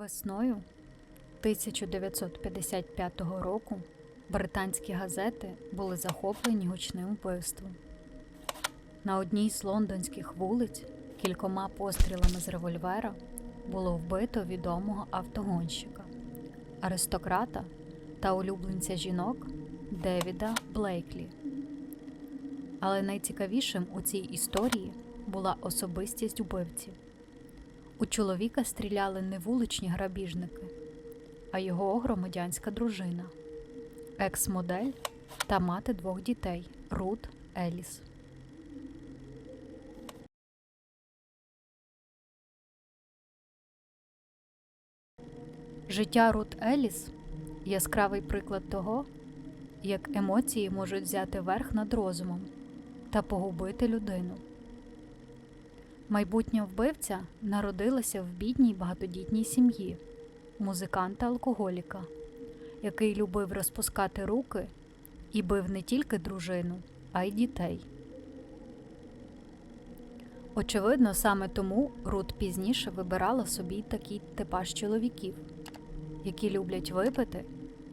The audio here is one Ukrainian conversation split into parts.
Весною 1955 року британські газети були захоплені гучним вбивством. На одній з лондонських вулиць кількома пострілами з револьвера було вбито відомого автогонщика, аристократа та улюбленця жінок Девіда Блейклі. Але найцікавішим у цій історії була особистість вбивці. У чоловіка стріляли не вуличні грабіжники, а його громадянська дружина, екс-модель та мати двох дітей Рут Еліс. Життя Рут Еліс яскравий приклад того, як емоції можуть взяти верх над розумом та погубити людину. Майбутня вбивця народилася в бідній багатодітній сім'ї музиканта-алкоголіка, який любив розпускати руки і бив не тільки дружину, а й дітей. Очевидно, саме тому Рут пізніше вибирала собі такий типаж чоловіків, які люблять випити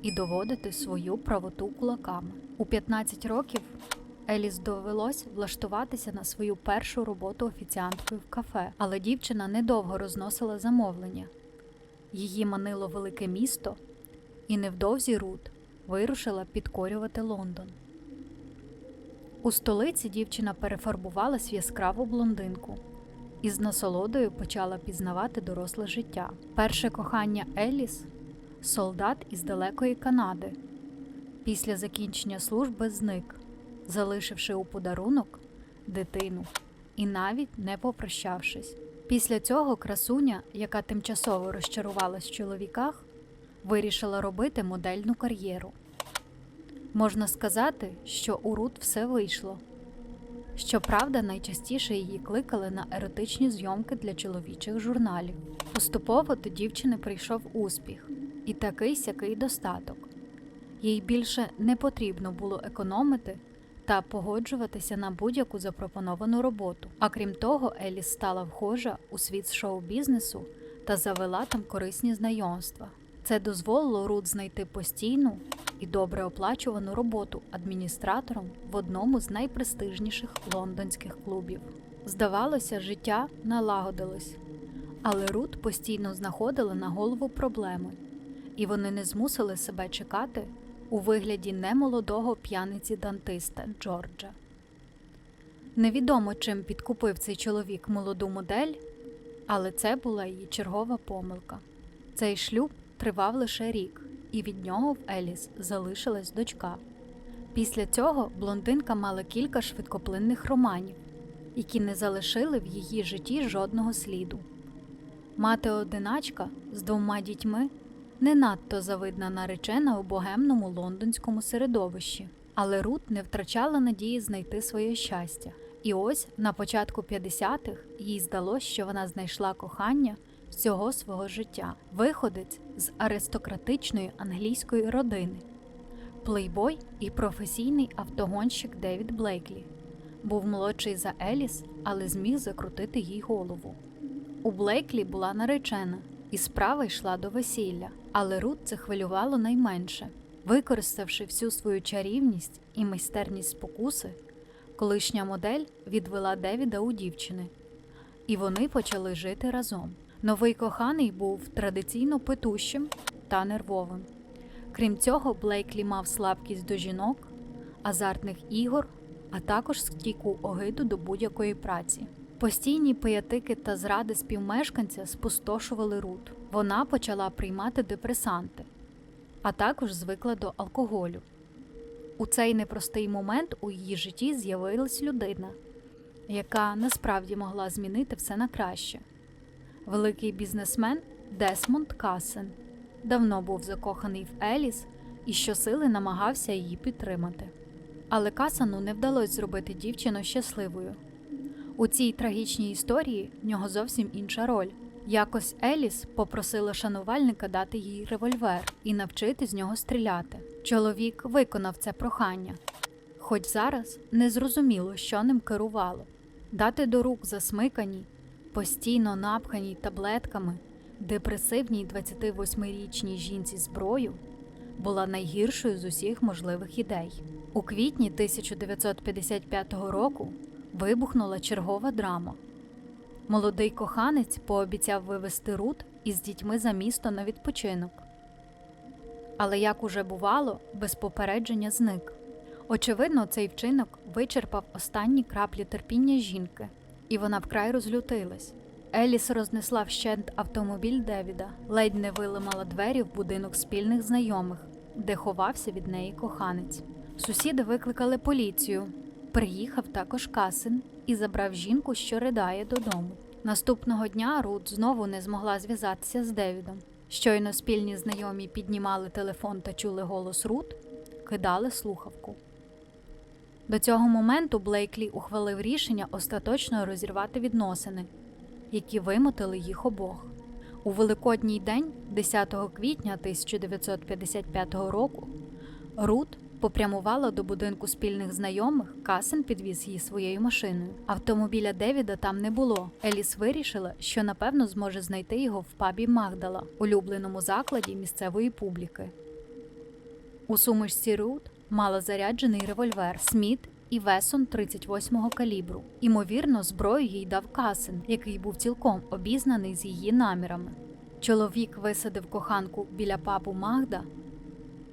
і доводити свою правоту кулаками. У 15 років Еліс довелось влаштуватися на свою першу роботу офіціанткою в кафе, але дівчина недовго розносила замовлення. Її манило велике місто, і невдовзі Рут вирушила підкорювати Лондон. У столиці дівчина перефарбувалась в яскраву блондинку і з насолодою почала пізнавати доросле життя. Перше кохання Еліс солдат із далекої Канади. Після закінчення служби зник, залишивши у подарунок дитину і навіть не попрощавшись. Після цього красуня, яка тимчасово розчарувалась в чоловіках, вирішила робити модельну кар'єру. Можна сказати, що у Рут все вийшло. Щоправда, найчастіше її кликали на еротичні зйомки для чоловічих журналів. Поступово до дівчини прийшов успіх і такий сякий достаток. Їй більше не потрібно було економити та погоджуватися на будь-яку запропоновану роботу. А крім того, Еліс стала вхожа у світ шоу-бізнесу та завела там корисні знайомства. Це дозволило Рут знайти постійну і добре оплачувану роботу адміністратором в одному з найпрестижніших лондонських клубів. Здавалося, життя налагодилось, але Рут постійно знаходила на голову проблеми, і вони не змусили себе чекати у вигляді немолодого п'яниці дантиста Джорджа. Невідомо, чим підкупив цей чоловік молоду модель, але це була її чергова помилка. Цей шлюб тривав лише рік, і від нього в Еліс залишилась дочка. Після цього блондинка мала кілька швидкоплинних романів, які не залишили в її житті жодного сліду. Мати одиначка з двома дітьми не надто завидна наречена у богемному лондонському середовищі, але Рут не втрачала надії знайти своє щастя. І ось на початку 50-х їй здалося, що вона знайшла кохання всього свого життя, виходець з аристократичної англійської родини, плейбой і професійний автогонщик Девід Блейклі. Був молодший за Еліс, але зміг закрутити їй голову. У Блейклі була наречена, і справа йшла до весілля, але Рут це хвилювало найменше. Використавши всю свою чарівність і майстерність спокуси, колишня модель відвела Девіда у дівчини, і вони почали жити разом. Новий коханий був традиційно петущим та нервовим. Крім цього, Блейклі мав слабкість до жінок, азартних ігор, а також стійку огиду до будь-якої праці. Постійні пиятики та зради співмешканця спустошували Рут. Вона почала приймати депресанти, а також звикла до алкоголю. У цей непростий момент у її житті з'явилась людина, яка насправді могла змінити все на краще. Великий бізнесмен Десмонд Касен давно був закоханий в Еліс і щосили намагався її підтримати. Але Касану не вдалося зробити дівчину щасливою. У цій трагічній історії в нього зовсім інша роль. Якось Еліс попросила шанувальника дати їй револьвер і навчити з нього стріляти. Чоловік виконав це прохання, хоч зараз не зрозуміло, що ним керувало. Дати до рук засмикані, постійно напхані таблетками депресивній 28-річній жінці зброю була найгіршою з усіх можливих ідей. У квітні 1955 року вибухнула чергова драма. Молодий коханець пообіцяв вивезти Рут із дітьми за місто на відпочинок. Але як уже бувало, без попередження зник. Очевидно, цей вчинок вичерпав останні краплі терпіння жінки, і вона вкрай розлютилась. Еліс рознесла вщент автомобіль Девіда, ледь не виламала двері в будинок спільних знайомих, де ховався від неї коханець. Сусіди викликали поліцію. Приїхав також Касин і забрав жінку, що ридає додому. Наступного дня Рут знову не змогла зв'язатися з Девідом. Щойно спільні знайомі піднімали телефон та чули голос Рут, кидали слухавку. До цього моменту Блейклі ухвалив рішення остаточно розірвати відносини, які вимотили їх обох. У Великодній день, 10 квітня 1955 року, Рут попрямувала до будинку спільних знайомих, Касен підвіз її своєю машиною. Автомобіля Девіда там не було. Еліс вирішила, що напевно зможе знайти його в пабі Магдала, улюбленому закладі місцевої публіки. У сумочці Рут мала заряджений револьвер Сміт і Весон 38-го калібру. Імовірно, зброю їй дав Касен, який був цілком обізнаний з її намірами. Чоловік висадив коханку біля пабу Магда,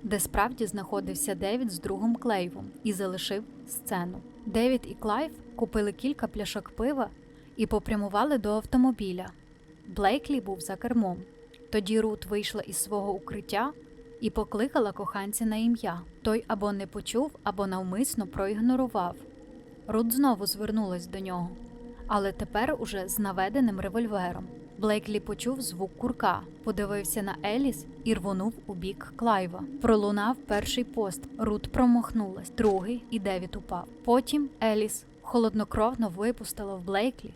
де справді знаходився Девід з другом Клейвом, і залишив сцену. Девід і Клайв купили кілька пляшок пива і попрямували до автомобіля. Блейклі був за кермом. Тоді Рут вийшла із свого укриття і покликала коханця на ім'я. Той або не почув, або навмисно проігнорував. Рут знову звернулась до нього, але тепер уже з наведеним револьвером. Блейклі почув звук курка, подивився на Еліс і рвонув у бік Клайва. Пролунав перший пост. Рут промахнулась, другий і Девід упав. Потім Еліс холоднокровно випустила в Блейклі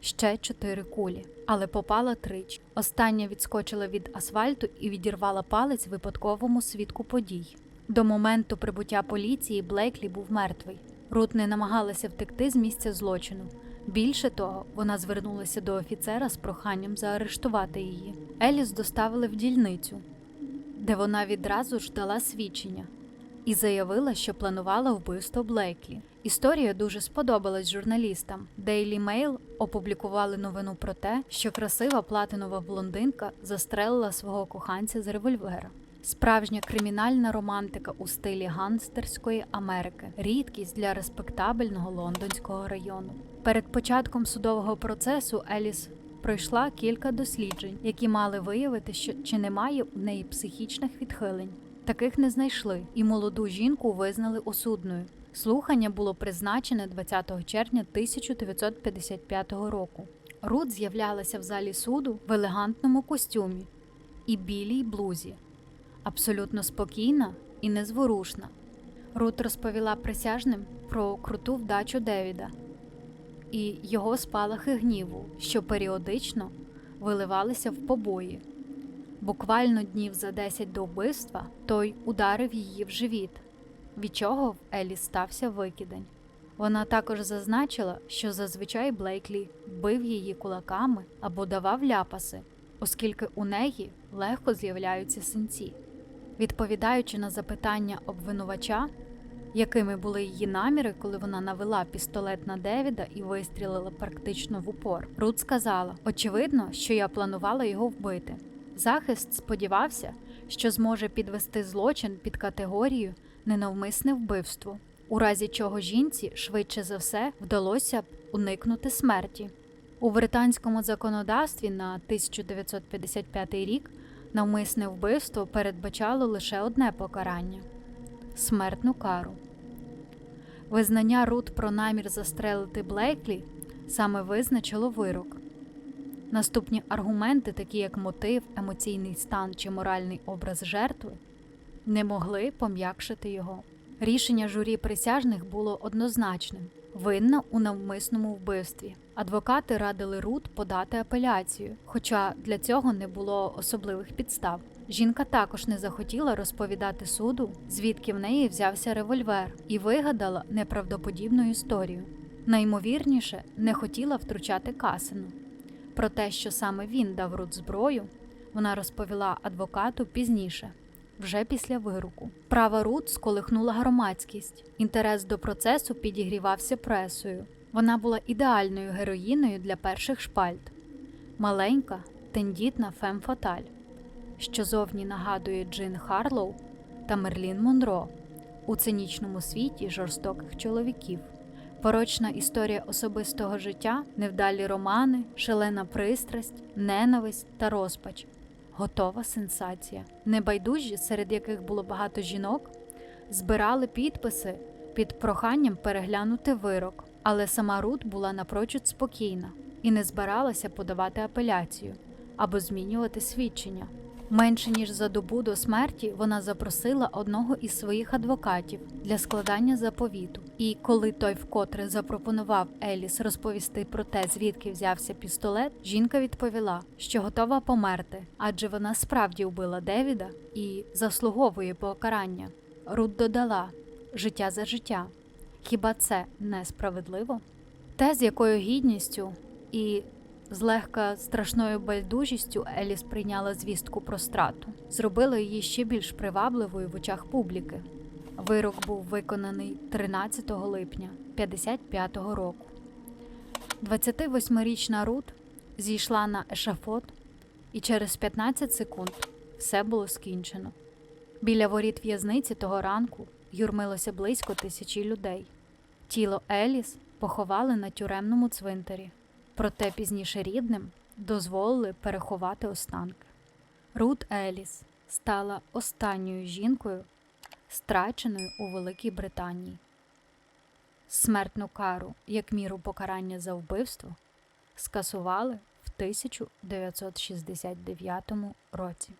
ще чотири кулі, але попала тричі. Остання відскочила від асфальту і відірвала палець випадковому свідку подій. До моменту прибуття поліції Блейклі був мертвий. Рут не намагалася втекти з місця злочину. Більше того, вона звернулася до офіцера з проханням заарештувати її. Еліс доставили в дільницю, де вона відразу ж дала свідчення і заявила, що планувала вбивство Блейклі. Історія дуже сподобалась журналістам. Daily Mail опублікували новину про те, що красива платинова блондинка застрелила свого коханця з револьвера. Справжня кримінальна романтика у стилі гангстерської Америки рідкість для респектабельного лондонського району. Перед початком судового процесу Еліс пройшла кілька досліджень, які мали виявити, що чи немає у неї психічних відхилень. Таких не знайшли, і молоду жінку визнали осудною. Слухання було призначене 20 червня 1955 року. Рут з'являлася в залі суду в елегантному костюмі і білій блузі, абсолютно спокійна і незворушна. Рут розповіла присяжним про круту вдачу Девіда і його спалахи гніву, що періодично виливалися в побої. Буквально днів за 10 до вбивства той ударив її в живіт, від чого в Елі стався викидень. Вона також зазначила, що зазвичай Блейклі бив її кулаками або давав ляпаси, оскільки у неї легко з'являються синці. Відповідаючи на запитання обвинувача, якими були її наміри, коли вона навела пістолет на Девіда і вистрілила практично в упор, Рут сказала: очевидно, що я планувала його вбити. Захист сподівався, що зможе підвести злочин під категорію ненавмисне вбивство, у разі чого жінці швидше за все вдалося б уникнути смерті. У британському законодавстві на 1955 рік навмисне вбивство передбачало лише одне покарання смертну кару. Визнання Рут про намір застрелити Блейклі саме визначило вирок. Наступні аргументи, такі як мотив, емоційний стан чи моральний образ жертви, не могли пом'якшити його. Рішення журі присяжних було однозначним винна у навмисному вбивстві. Адвокати радили Рут подати апеляцію, хоча для цього не було особливих підстав. Жінка також не захотіла розповідати суду, звідки в неї взявся револьвер, і вигадала неправдоподібну історію. Наймовірніше, не хотіла втручати Касину. Про те, що саме він дав Рут зброю, вона розповіла адвокату пізніше, вже після вироку. Права Рут сколихнула громадськість. Інтерес до процесу підігрівався пресою. Вона була ідеальною героїною для перших шпальт. Маленька, тендітна фем фаталь, що зовні нагадує Джин Харлоу та Мерлін Монро у цинічному світі жорстоких чоловіків. Порочна історія особистого життя, невдалі романи, шалена пристрасть, ненависть та розпач. Готова сенсація. Небайдужі, серед яких було багато жінок, збирали підписи під проханням переглянути вирок, але сама Рут була напрочуд спокійна і не збиралася подавати апеляцію або змінювати свідчення. Менше ніж за добу до смерті вона запросила одного із своїх адвокатів для складання заповіту. І коли той вкотре запропонував Еліс розповісти про те, звідки взявся пістолет, жінка відповіла, що готова померти, адже вона справді вбила Девіда і заслуговує покарання. Рут додала життя за життя. Хіба це несправедливо? Те, з якою гідністю і Злегка страшною байдужістю Еліс прийняла звістку про страту, зробила її ще більш привабливою в очах публіки. Вирок був виконаний 13 липня 55-го року. 28-річна Рут зійшла на ешафот, і через 15 секунд все було скінчено. Біля воріт в'язниці того ранку юрмилося близько тисячі людей. Тіло Еліс поховали на тюремному цвинтарі проте пізніше рідним дозволили переховати останки. Рут Еліс стала останньою жінкою, страченою у Великій Британії. Смертну кару як міру покарання за вбивство скасували в 1969 році.